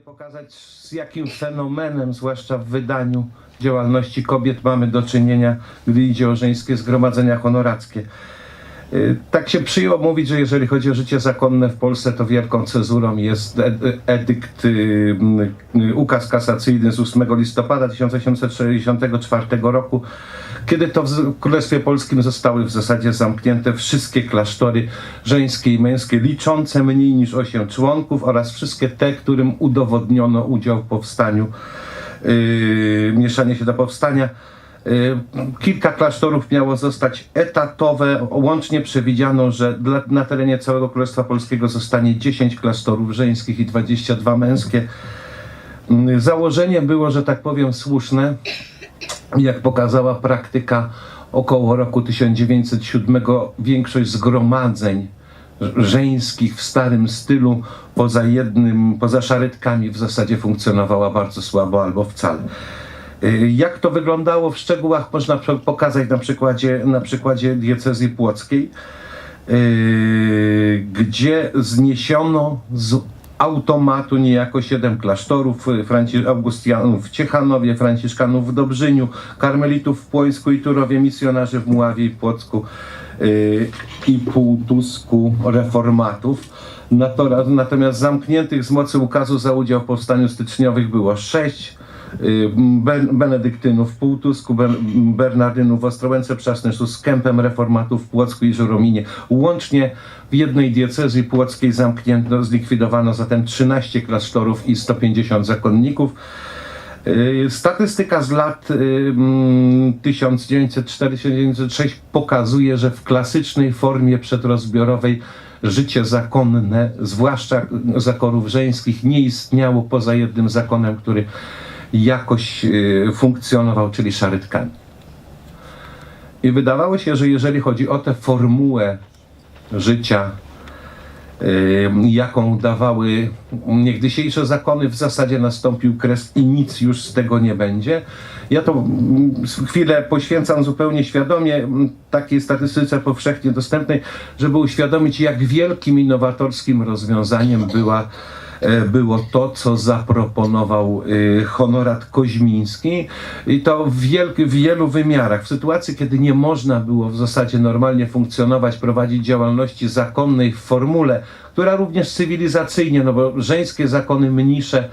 pokazać z jakim fenomenem, zwłaszcza w wydaniu działalności kobiet mamy do czynienia, gdy idzie o żeńskie zgromadzenia honorackie. Y, Tak się przyjęło mówić, że jeżeli chodzi o życie zakonne w Polsce, to wielką cezurą jest ed- edykt, y, y, ukaz kasacyjny z 8 listopada 1864 roku, kiedy to w Królestwie Polskim zostały w zasadzie zamknięte wszystkie klasztory żeńskie i męskie, liczące mniej niż 8 członków oraz wszystkie te, którym udowodniono udział w powstaniu, yy, mieszanie się do powstania. Yy, Kilka klasztorów miało zostać etatowe. Łącznie przewidziano, że dla, na terenie całego Królestwa Polskiego zostanie 10 klasztorów żeńskich i 22 męskie. Yy, Założenie było, że tak powiem, słuszne. Jak pokazała praktyka około roku 1907, większość zgromadzeń żeńskich w starym stylu, poza jednym, poza szarytkami w zasadzie funkcjonowała bardzo słabo albo wcale. Y, Jak to wyglądało w szczegółach można pokazać na przykładzie, na przykładzie diecezji płockiej, yy, gdzie zniesiono z automatu niejako siedem klasztorów, y, Franci- Augustianów w Ciechanowie, Franciszkanów w Dobrzyniu, Karmelitów w Płońsku i Turowie, misjonarzy w Mławie i Płocku yy, i Półtusku reformatów. Natomiast zamkniętych z mocy ukazu za udział w powstaniu styczniowych było sześć, Benedyktynów w Półtusku, Bernardynów w Ostrołęce Przasnyszu, z Kępem Reformatów w Płocku i Żurominie. Łącznie w jednej diecezji płockiej zamknięto, zlikwidowano zatem 13 klasztorów i 150 zakonników. Y, Statystyka z lat y, mm, 1904-1906 pokazuje, że w klasycznej formie przedrozbiorowej życie zakonne, zwłaszcza zakonów żeńskich, nie istniało poza jednym zakonem, który jakoś y, funkcjonował, czyli szarytkami. I wydawało się, że jeżeli chodzi o tę formułę życia, y, jaką dawały niegdysiejsze zakony, w zasadzie nastąpił kres i nic już z tego nie będzie. Ja to mm, chwilę poświęcam zupełnie świadomie mm, takiej statystyce powszechnie dostępnej, żeby uświadomić, jak wielkim innowatorskim rozwiązaniem była było to, co zaproponował y, honorat Koźmiński i to w, w wielu wymiarach. W sytuacji, kiedy nie można było w zasadzie normalnie funkcjonować, prowadzić działalności zakonnej w formule, która również cywilizacyjnie, no bo żeńskie zakony mnisze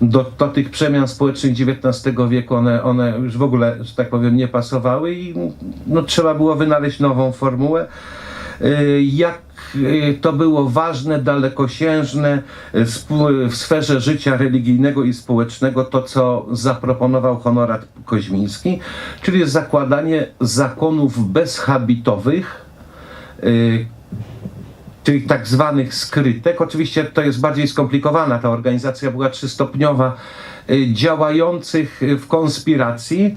do, do tych przemian społecznych XIX wieku, one, one już w ogóle, że tak powiem, nie pasowały i no, trzeba było wynaleźć nową formułę. Y, jak to było ważne, dalekosiężne y, w sferze życia religijnego i społecznego, to co zaproponował honorat Koźmiński, czyli zakładanie zakonów bezhabitowych, y, tych tak zwanych skrytek. Oczywiście to jest bardziej skomplikowana, ta organizacja była trzystopniowa, y, działających y, w konspiracji.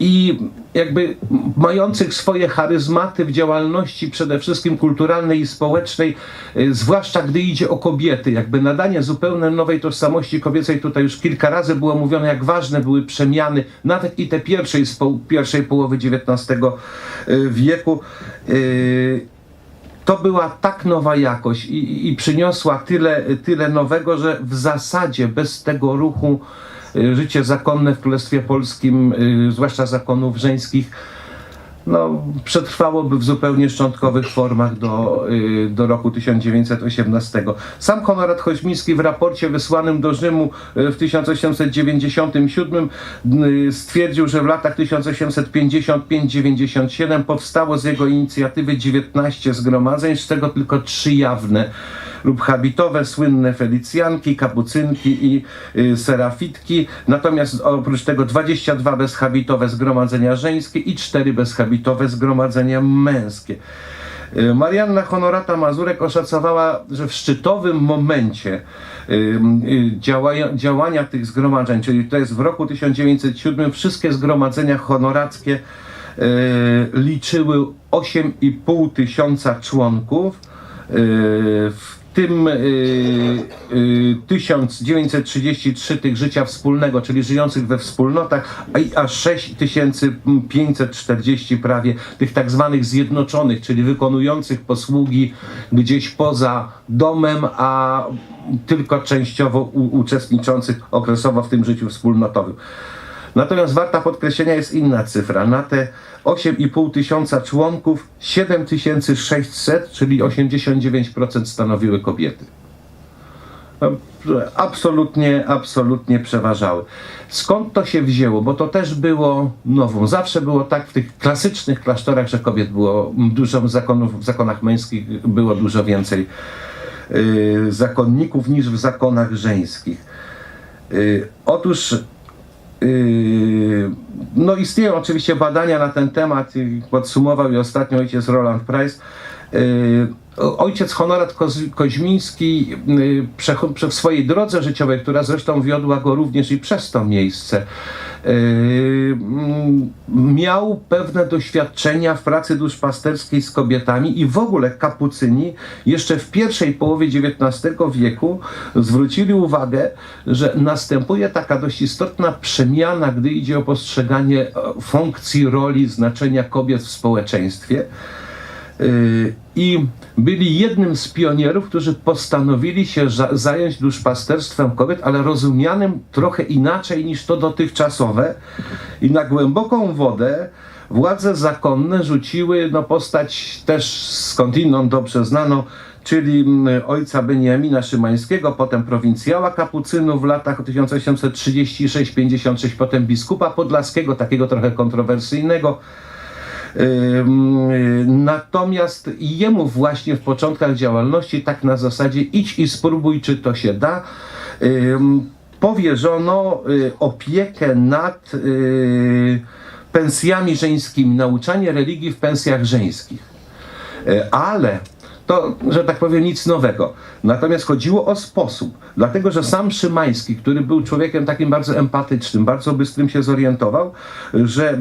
I jakby mających swoje charyzmaty w działalności przede wszystkim kulturalnej i społecznej, y, zwłaszcza gdy idzie o kobiety, jakby nadanie zupełnie nowej tożsamości kobiecej, tutaj już kilka razy było mówione, jak ważne były przemiany, nawet i te pierwszej, pierwszej połowy XIX y, wieku. Y, to była tak nowa jakość i, i przyniosła tyle, tyle nowego, że w zasadzie bez tego ruchu życie zakonne w Królestwie Polskim, y, zwłaszcza zakonów żeńskich, no, przetrwałoby w zupełnie szczątkowych formach do, y, do roku 1918. Sam Honorat Choźmiński w raporcie wysłanym do Rzymu y, w 1897 y, stwierdził, że w latach 1855-97 powstało z jego inicjatywy 19 zgromadzeń, z czego tylko trzy jawne lub habitowe, słynne felicjanki, kapucynki i y, serafitki. Natomiast oprócz tego 22 bezhabitowe zgromadzenia żeńskie i 4 bezhabitowe zgromadzenia męskie. Y, Marianna Honorata Mazurek oszacowała, że w szczytowym momencie y, y, działaja, działania tych zgromadzeń, czyli to jest w roku 1907, wszystkie zgromadzenia honorackie liczyły 8,5 tysiąca członków. W tym y, y, 1933 tych życia wspólnego, czyli żyjących we wspólnotach, a aż 6540 prawie tych tak zwanych zjednoczonych, czyli wykonujących posługi gdzieś poza domem, a tylko częściowo u, uczestniczących okresowo w tym życiu wspólnotowym. Natomiast warta podkreślenia jest inna cyfra. Na te 8,5 tysiąca członków 7600, czyli 89% stanowiły kobiety. No, Absolutnie, absolutnie przeważały. Skąd to się wzięło? Bo to też było nowum. Zawsze było tak w tych klasycznych klasztorach, że kobiet było dużo, zakonów, w zakonach męskich było dużo więcej y, zakonników niż w zakonach żeńskich. Y, otóż Yy, No istnieją oczywiście badania na ten temat, i podsumował je ostatnio ojciec Roland Price. Yy, Ojciec Honorat Koźmiński yy, w swojej drodze życiowej, która zresztą wiodła go również i przez to miejsce, yy, miał pewne doświadczenia w pracy duszpasterskiej z kobietami i w ogóle kapucyni jeszcze w pierwszej połowie XIX wieku zwrócili uwagę, że następuje taka dość istotna przemiana, gdy idzie o postrzeganie e, funkcji, roli, znaczenia kobiet w społeczeństwie. I byli jednym z pionierów, którzy postanowili się za- zająć duszpasterstwem kobiet, ale rozumianym trochę inaczej niż to dotychczasowe. I na głęboką wodę władze zakonne rzuciły no, postać też skądinąd dobrze znaną, czyli mm, ojca Beniamina Szymańskiego, potem prowincjała kapucynów w latach 1836-56, potem biskupa podlaskiego, takiego trochę kontrowersyjnego. Y, Natomiast jemu właśnie w początkach działalności, tak na zasadzie idź i spróbuj, czy to się da, powierzono y, opiekę nad y, pensjami żeńskimi, nauczanie religii w pensjach żeńskich. Ale to, że tak powiem, nic nowego. Natomiast chodziło o sposób, dlatego że sam Szymański, który był człowiekiem takim bardzo empatycznym, bardzo bystrym się zorientował, że e,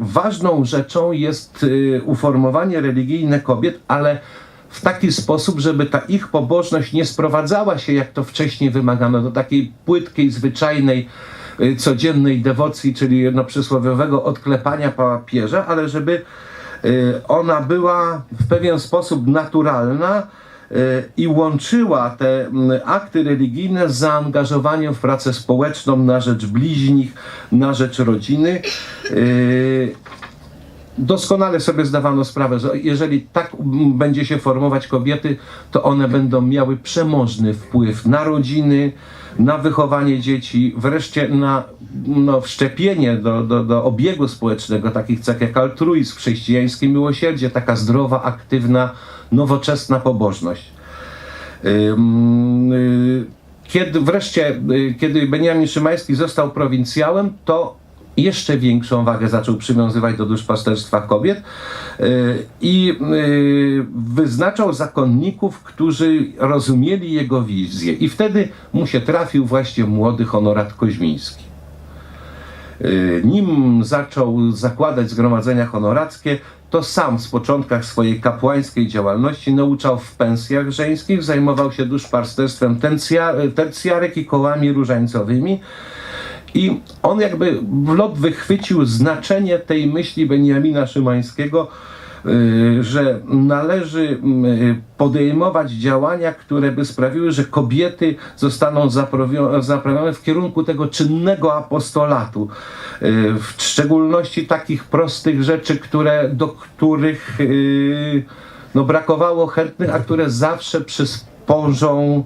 ważną rzeczą jest e, uformowanie religijne kobiet, ale w taki sposób, żeby ta ich pobożność nie sprowadzała się, jak to wcześniej wymagano, do takiej płytkiej, zwyczajnej, y, codziennej dewocji, czyli no, przysłowiowego odklepania papieża, ale żeby ona była w pewien sposób naturalna y, i łączyła te mm, akty religijne z zaangażowaniem w pracę społeczną na rzecz bliźnich, na rzecz rodziny. Y, doskonale sobie zdawano sprawę, że jeżeli tak mm, będzie się formować kobiety, to one będą miały przemożny wpływ na rodziny, na wychowanie dzieci, wreszcie na no, wszczepienie do, do, do obiegu społecznego takich cech jak altruizm, chrześcijańskie miłosierdzie, taka zdrowa, aktywna, nowoczesna pobożność. Y, Kiedy wreszcie, y, kiedy Beniamin Szymański został prowincjałem, to jeszcze większą wagę zaczął przywiązywać do duszpasterstwa kobiet y, i y, wyznaczał zakonników, którzy rozumieli jego wizję. I wtedy mu się trafił właśnie młody honorat Koźmiński. Y, Nim zaczął zakładać zgromadzenia honorackie, to sam w początkach swojej kapłańskiej działalności nauczał w pensjach żeńskich, zajmował się duszpasterstwem tercja- tercjarek i kołami różańcowymi. I on jakby w lot wychwycił znaczenie tej myśli Beniamina Szymańskiego, y, że należy y, podejmować działania, które by sprawiły, że kobiety zostaną zaprawio- zaprawione w kierunku tego czynnego apostolatu. Y, W szczególności takich prostych rzeczy, które, do których no, brakowało chętnych, a które zawsze przysporzą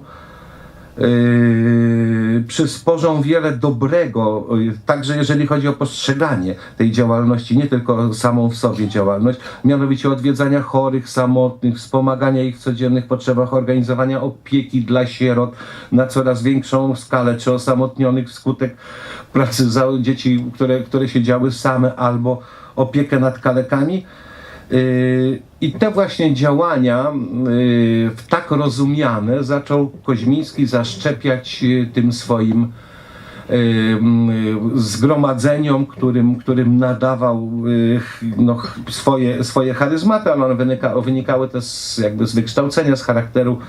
yy, przysporzą wiele dobrego, yy, także jeżeli chodzi o postrzeganie tej działalności, nie tylko samą w sobie działalność, mianowicie odwiedzania chorych, samotnych, wspomagania ich w codziennych potrzebach, organizowania opieki dla sierot na coraz większą skalę, czy osamotnionych wskutek pracy za dzieci, które, które siedziały same, albo opiekę nad kalekami. Yy, I te właśnie działania, yy, tak rozumiane, zaczął Koźmiński zaszczepiać yy, tym swoim zgromadzeniom, którym, którym nadawał no, swoje, swoje charyzmaty, ale one wynika, wynikały też z, jakby z wykształcenia, z charakteru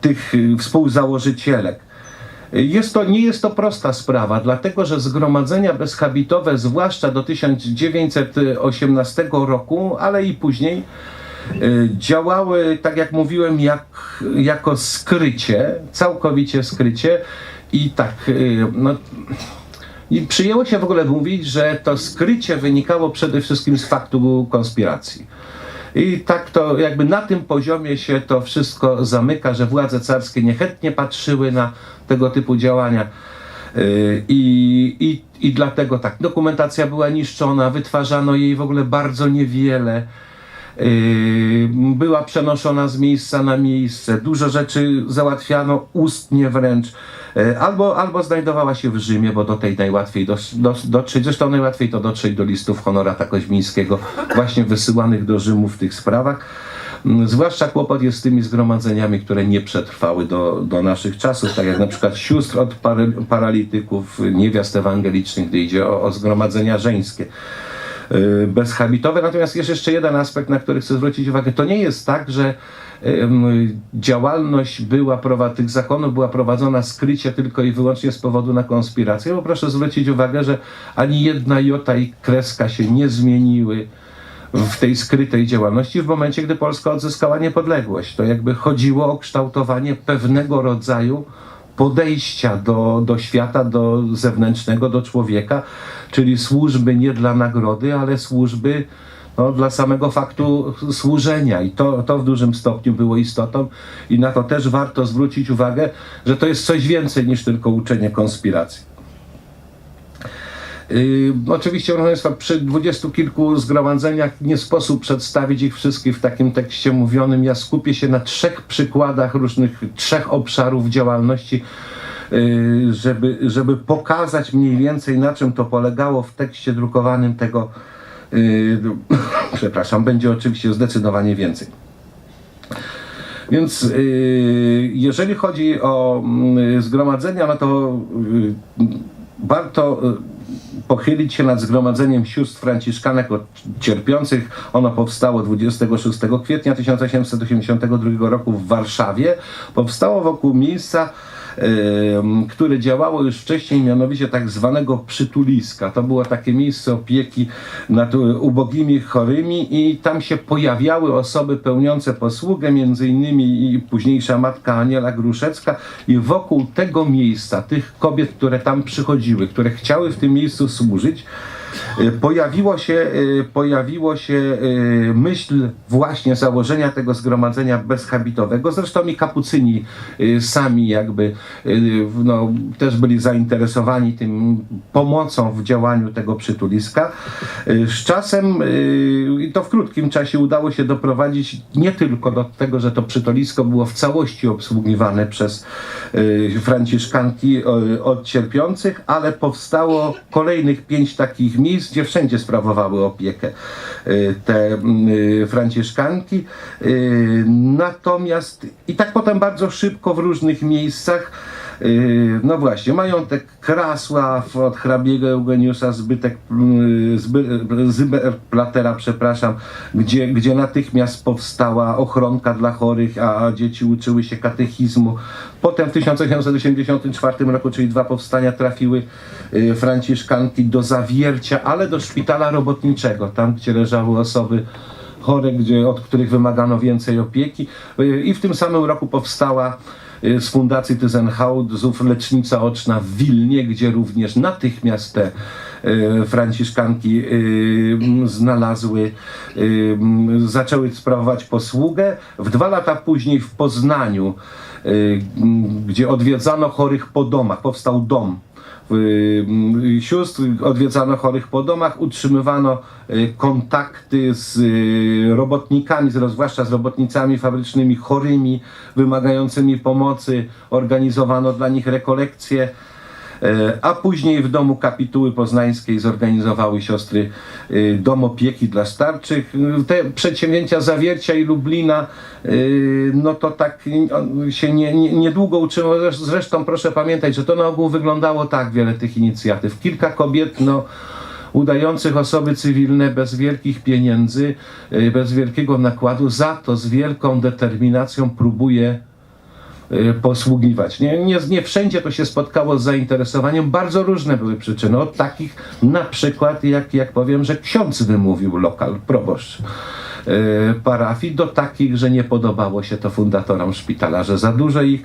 tych współzałożycielek. Jest to, nie jest to prosta sprawa, dlatego że zgromadzenia bezhabitowe, zwłaszcza do 1918 roku, ale i później, y, działały, tak jak mówiłem, jak, jako skrycie, całkowicie skrycie i tak, y, no, i przyjęło się w ogóle mówić, że to skrycie wynikało przede wszystkim z faktu konspiracji. I tak to jakby na tym poziomie się to wszystko zamyka, że władze carskie niechętnie patrzyły na tego typu działania. Yy, I, i, I dlatego tak, dokumentacja była niszczona, wytwarzano jej w ogóle bardzo niewiele. Yy, była przenoszona z miejsca na miejsce, dużo rzeczy załatwiano ustnie wręcz, Yy, albo, albo znajdowała się w Rzymie, bo do tej najłatwiej dos- dos- dotrzeć, zresztą najłatwiej to dotrzeć do listów honorata Koźmińskiego, właśnie wysyłanych do Rzymu w tych sprawach. Mm, Zwłaszcza kłopot jest z tymi zgromadzeniami, które nie przetrwały do, do naszych czasów, tak jak na przykład sióstr od paralityków, niewiast ewangelicznych, gdy idzie o, o zgromadzenia żeńskie y, bezhabitowe. Natomiast jest jeszcze jeden aspekt, na który chcę zwrócić uwagę. To nie jest tak, że działalność była tych zakonów była prowadzona skrycie tylko i wyłącznie z powodu na konspirację, bo proszę zwrócić uwagę, że ani jedna jota i kreska się nie zmieniły w tej skrytej działalności w momencie, gdy Polska odzyskała niepodległość. To jakby chodziło o kształtowanie pewnego rodzaju podejścia do, do świata, do zewnętrznego, do człowieka, czyli służby nie dla nagrody, ale służby no, dla samego faktu służenia. I to, to w dużym stopniu było istotą i na to też warto zwrócić uwagę, że to jest coś więcej niż tylko uczenie konspiracji. Yy, oczywiście, proszę Państwa, przy dwudziestu kilku zgromadzeniach nie sposób przedstawić ich wszystkich w takim tekście mówionym. Ja skupię się na trzech przykładach różnych, trzech obszarów działalności, yy, żeby, żeby pokazać mniej więcej na czym to polegało w tekście drukowanym tego, yy, przepraszam, będzie oczywiście zdecydowanie więcej. Więc yy, jeżeli chodzi o mm, zgromadzenia, no to yy, warto yy, pochylić się nad zgromadzeniem sióstr franciszkanek cierpiących. Ono powstało 26 kwietnia 1882 roku w Warszawie. Powstało wokół miejsca, które działało już wcześniej, mianowicie tak zwanego przytuliska. To było takie miejsce opieki nad ubogimi chorymi i tam się pojawiały osoby pełniące posługę, między innymi i późniejsza matka Aniela Gruszecka i wokół tego miejsca, tych kobiet, które tam przychodziły, które chciały w tym miejscu służyć, Pojawiło się, e, pojawiło się e, myśl właśnie założenia tego zgromadzenia bezhabitowego. Zresztą i kapucyni sami jakby no, też byli zainteresowani tym pomocą w działaniu tego przytuliska. Z czasem i to w krótkim czasie udało się doprowadzić nie tylko do tego, że to przytulisko było w całości obsługiwane przez franciszkanki od cierpiących, ale powstało kolejnych pięć takich miejsc, gdzie wszędzie sprawowały opiekę e, te e, franciszkanki. E, Natomiast i tak potem bardzo szybko w różnych miejscach No właśnie, majątek Krasław od hrabiego Eugeniusza Zbytek, yy, Zby, Zyberplatera, przepraszam, gdzie, gdzie natychmiast powstała ochronka dla chorych, a dzieci uczyły się katechizmu. Potem w 1884 roku, czyli dwa powstania, trafiły yy, franciszkanki do Zawiercia, ale do szpitala robotniczego, tam gdzie leżały osoby chore, gdzie, od których wymagano więcej opieki. Yy, I w tym samym roku powstała z Fundacji Tyzenhausów lecznica oczna w Wilnie, gdzie również natychmiast te y, franciszkanki m, znalazły, m, zaczęły sprawować posługę. W dwa lata później w Poznaniu, gdzie odwiedzano chorych po domach, powstał dom sióstr, odwiedzano chorych po domach, utrzymywano y, kontakty z y, robotnikami, zwłaszcza z robotnicami fabrycznymi chorymi, wymagającymi pomocy, organizowano dla nich rekolekcje. E, A później w domu kapituły poznańskiej zorganizowały siostry y, dom opieki dla starszych. Y, Te przedsięwzięcia Zawiercia i Lublina, y, no to tak się nie, nie, niedługo uczyło. Zresz- Zresztą proszę pamiętać, że to na ogół wyglądało tak wiele tych inicjatyw. Kilka kobiet, no udających osoby cywilne bez wielkich pieniędzy, bez wielkiego nakładu, za to z wielką determinacją próbuje posługiwać. Nie, nie, nie wszędzie to się spotkało z zainteresowaniem. Bardzo różne były przyczyny. Od takich na przykład, jak, jak powiem, że ksiądz wymówił lokal, proboszcz y, parafii, do takich, że nie podobało się to fundatorom szpitala, że za dużo ich,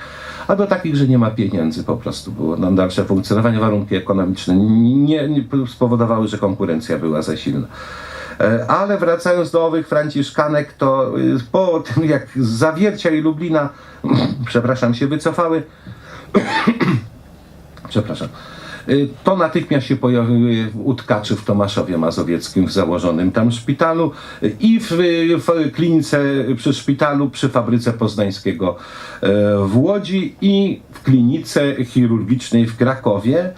a do takich, że nie ma pieniędzy po prostu było na dalsze funkcjonowanie. Warunki ekonomiczne nie, nie spowodowały, że konkurencja była za silna. E, Ale wracając do owych franciszkanek, to y, po tym jak Zawiercia i Lublina, przepraszam, się wycofały, przepraszam, y, to natychmiast się pojawiły u tkaczy w Tomaszowie Mazowieckim w założonym tam szpitalu i w, w klinice przy szpitalu przy fabryce poznańskiego e, w Łodzi i w klinice chirurgicznej w Krakowie.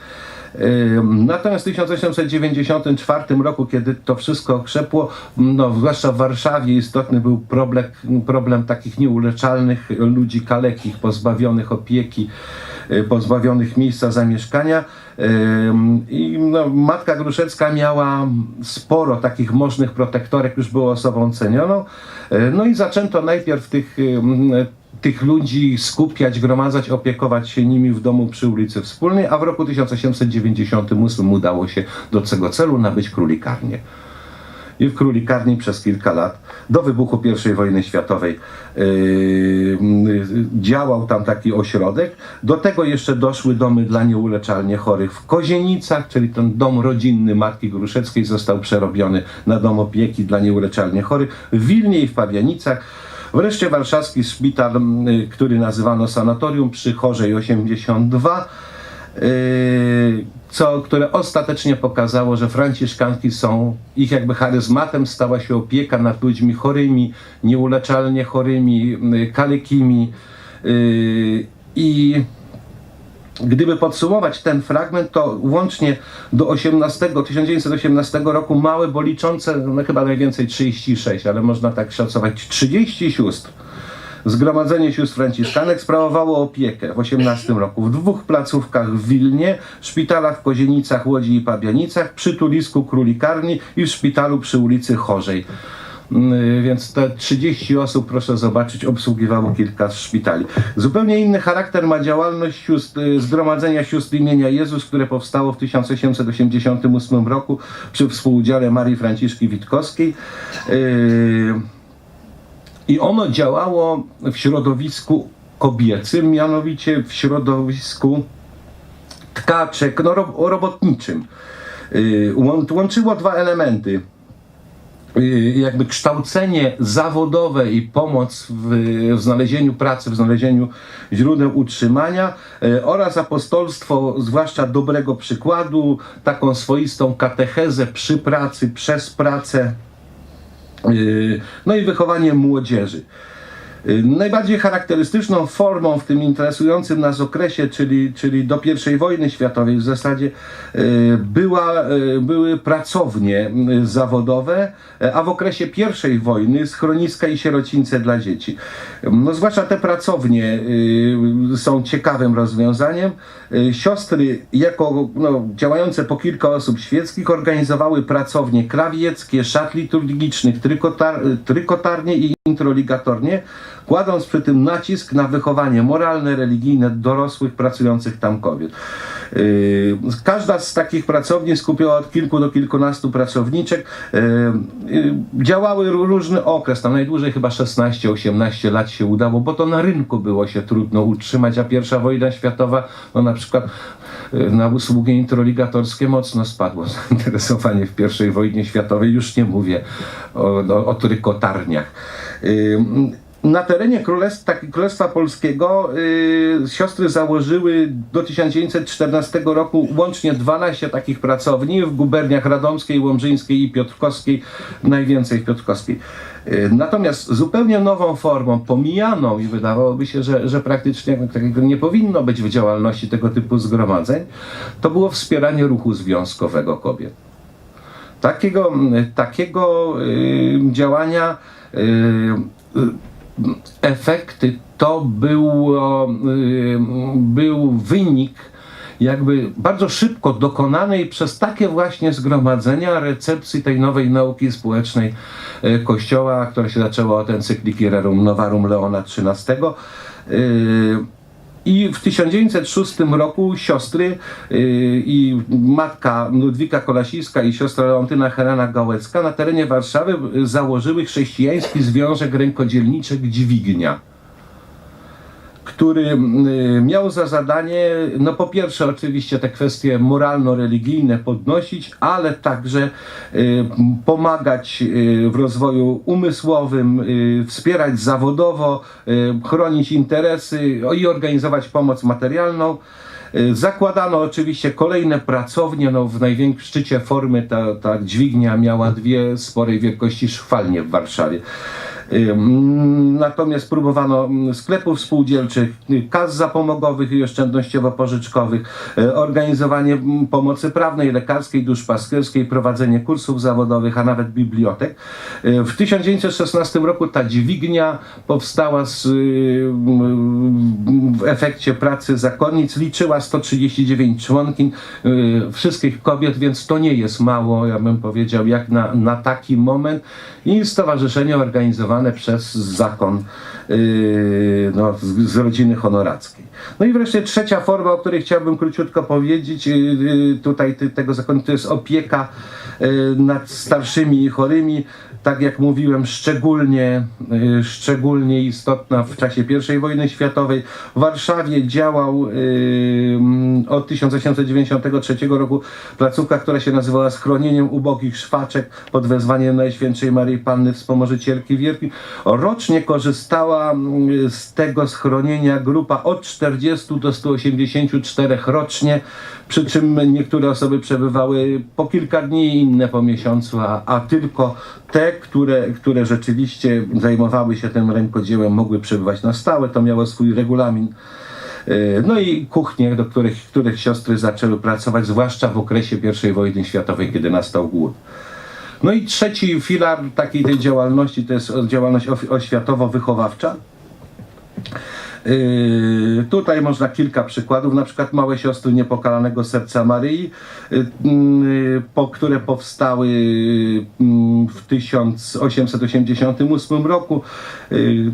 Natomiast w 1894 roku, kiedy to wszystko krzepło, no, zwłaszcza w Warszawie istotny był problem, problem takich nieuleczalnych ludzi kalekich, pozbawionych opieki, y, pozbawionych miejsca zamieszkania. I no, matka Gruszecka miała sporo takich możnych protektorek, już była osobą cenioną. Y, No i zaczęto najpierw tych tych ludzi skupiać, gromadzać, opiekować się nimi w domu przy ulicy Wspólnej, a w roku 1898 udało się do tego celu nabyć królikarnię. I w królikarni przez kilka lat, do wybuchu I wojny światowej, yy, działał tam taki ośrodek. Do tego jeszcze doszły domy dla nieuleczalnie chorych w Kozienicach, czyli ten dom rodzinny Matki Gruszeckiej został przerobiony na dom opieki dla nieuleczalnie chorych w Wilnie i w Pawianicach. Wreszcie warszawski szpital, y, który nazywano sanatorium przy Chorzej 82, y, co, które ostatecznie pokazało, że franciszkanki są, ich jakby charyzmatem stała się opieka nad ludźmi chorymi, nieuleczalnie chorymi, kalekimi y, i Gdyby podsumować ten fragment, to łącznie do 18, 1918 roku małe, bo liczące no chyba najwięcej 36, ale można tak szacować 30 sióstr. Zgromadzenie sióstr franciszkanek sprawowało opiekę w 18 roku w dwóch placówkach w Wilnie, szpitalach w Kozienicach, Łodzi i Pabianicach, przy tulisku Królikarni i w szpitalu przy ulicy Chorzej. Mm, Więc te 30 osób, proszę zobaczyć, obsługiwało kilka szpitali. Zupełnie inny charakter ma działalność sióstr, y, Zgromadzenia Sióstr imienia Jezus, które powstało w 1888 roku przy współudziale Marii Franciszki Witkowskiej. Yy, I ono działało w środowisku kobiecym, mianowicie w środowisku tkaczek, no, ro, robotniczym. Łą- Łączyło dwa elementy y, jakby kształcenie zawodowe i pomoc w, w znalezieniu pracy, w znalezieniu źródeł utrzymania y, oraz apostolstwo, zwłaszcza dobrego przykładu, taką swoistą katechezę przy pracy, przez pracę, y, no i wychowanie młodzieży. Y, Najbardziej charakterystyczną formą w tym interesującym nas okresie, czyli, czyli do I wojny światowej w zasadzie y, była, y, były pracownie zawodowe, a w okresie I wojny schroniska i sierocińce dla dzieci. No, zwłaszcza te pracownie są ciekawym rozwiązaniem. Siostry, jako no, działające po kilka osób świeckich, organizowały pracownie krawieckie, szat liturgicznych, trykotar, trykotarnie i introligatornie, kładąc przy tym nacisk na wychowanie moralne, religijne dorosłych, pracujących tam kobiet. Yy, Każda z takich pracowni skupiała od kilku do kilkunastu pracowniczek. Yy, yy, Działały ró- różny okres, tam najdłużej chyba 16-18 lat się udało, bo to na rynku było się trudno utrzymać, a pierwsza wojna światowa, no na przykład na usługi introligatorskie mocno spadło zainteresowanie w I wojnie światowej, już nie mówię o, o, o trykotarniach. Na terenie Królestwa, Królestwa Polskiego y, siostry założyły do 1914 roku łącznie 12 takich pracowni w guberniach radomskiej, łomżyńskiej i piotrkowskiej, najwięcej w piotrkowskiej. Y, Natomiast zupełnie nową formą, pomijaną i wydawałoby się, że, że praktycznie takiego nie powinno być w działalności tego typu zgromadzeń, to było wspieranie ruchu związkowego kobiet. Takiego, takiego y, działania y, efekty to było, y, był wynik jakby bardzo szybko dokonanej przez takie właśnie zgromadzenia recepcji tej nowej nauki społecznej e, Kościoła, która się zaczęła od encykliki Rerum Novarum Leona XIII. I w 1906 roku siostry yy, i matka Ludwika Kolasińska i siostra Leontyna Helena Gałecka na terenie Warszawy założyły chrześcijański związek rękodzielniczek Dźwignia który y, miał za zadanie, no po pierwsze oczywiście te kwestie moralno-religijne podnosić, ale także y, pomagać y, w rozwoju umysłowym, wspierać zawodowo, chronić interesy i organizować pomoc materialną. Zakładano oczywiście kolejne pracownie, no w największym szczycie formy ta, ta dźwignia miała dwie sporej wielkości szwalnie w Warszawie. Natomiast próbowano sklepów spółdzielczych, y, kas zapomogowych i oszczędnościowo-pożyczkowych, y, organizowanie pomocy prawnej, lekarskiej, duszpasterskiej, prowadzenie kursów zawodowych, a nawet bibliotek. Y, W 1916 roku ta dźwignia powstała z, w efekcie pracy zakonnic, liczyła 139 członkiń wszystkich kobiet, więc to nie jest mało, ja bym powiedział, jak na, na taki moment. I stowarzyszenie organizowane przez zakon no, z, z rodziny honorackiej. No i wreszcie trzecia forma, o której chciałbym króciutko powiedzieć, yy, yy, tutaj tego zakonu, to jest opieka yy, nad starszymi i chorymi. Tak jak mówiłem, szczególnie, yy, szczególnie istotna w czasie I wojny światowej. W Warszawie działał yy, od 1893 roku placówka, która się nazywała Schronieniem Ubogich Szwaczek pod wezwaniem Najświętszej Maryi Panny Wspomożycielki Wielkiej. Rocznie korzystała mm, z tego schronienia grupa od 40 do 184 rocznie, przy czym niektóre osoby przebywały po kilka dni, inne po miesiącu, a, a tylko te, które, które rzeczywiście zajmowały się tym rękodziełem, mogły przebywać na stałe. To miało swój regulamin. Yy, No i kuchnie, do których, których siostry zaczęły pracować, zwłaszcza w okresie I wojny światowej, kiedy nastał głód. No i trzeci filar takiej tej działalności to jest działalność oświatowo-wychowawcza. Yy, tutaj można kilka przykładów, na przykład Małe Siostry Niepokalanego Serca Maryi, yy, yy, po, które powstały yy, w 1888 roku.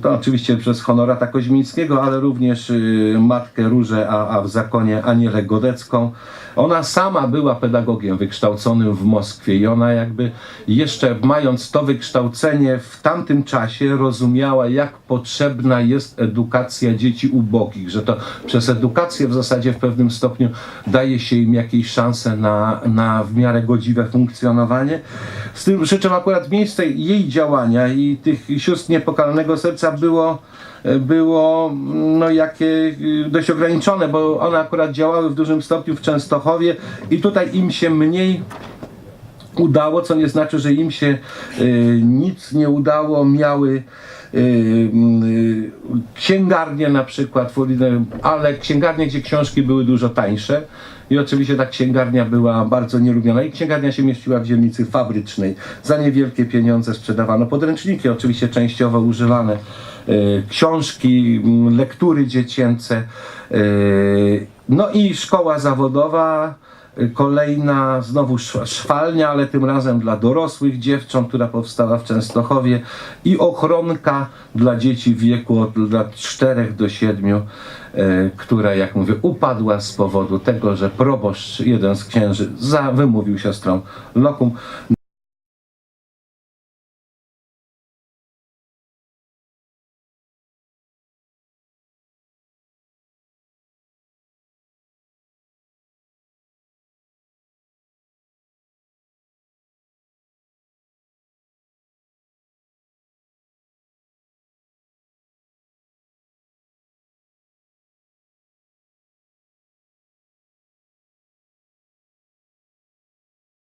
To oczywiście przez Honorata Koźmińskiego, ale również yy, Matkę Różę, a, a w zakonie Anielę Godecką. Ona sama była pedagogiem wykształconym w Moskwie i ona jakby jeszcze mając to wykształcenie w tamtym czasie rozumiała, jak potrzebna jest edukacja dzieci ubogich, że to przez edukację w zasadzie w pewnym stopniu daje się im jakieś szanse na, na w miarę godziwe funkcjonowanie. Z tym czym akurat miejsce jej działania i tych sióstr niepokalanego serca było było no, jakie dość ograniczone, bo one akurat działały w dużym stopniu w Częstochowie i tutaj im się mniej udało, co nie znaczy, że im się y, nic nie udało, miały y, y, księgarnie na przykład, ale księgarnie, gdzie książki były dużo tańsze. I oczywiście ta księgarnia była bardzo nielubiona. I księgarnia się mieściła w dzielnicy fabrycznej. Za niewielkie pieniądze sprzedawano podręczniki, oczywiście częściowo używane, y, książki, lektury dziecięce. y, No i szkoła zawodowa, kolejna znowu sz- szwalnia, ale tym razem dla dorosłych dziewcząt, która powstała w Częstochowie i ochronka dla dzieci w wieku od lat 4 do 7, e, która, jak mówię, upadła z powodu tego, że proboszcz, jeden z księży, za, wymówił siostrom lokum.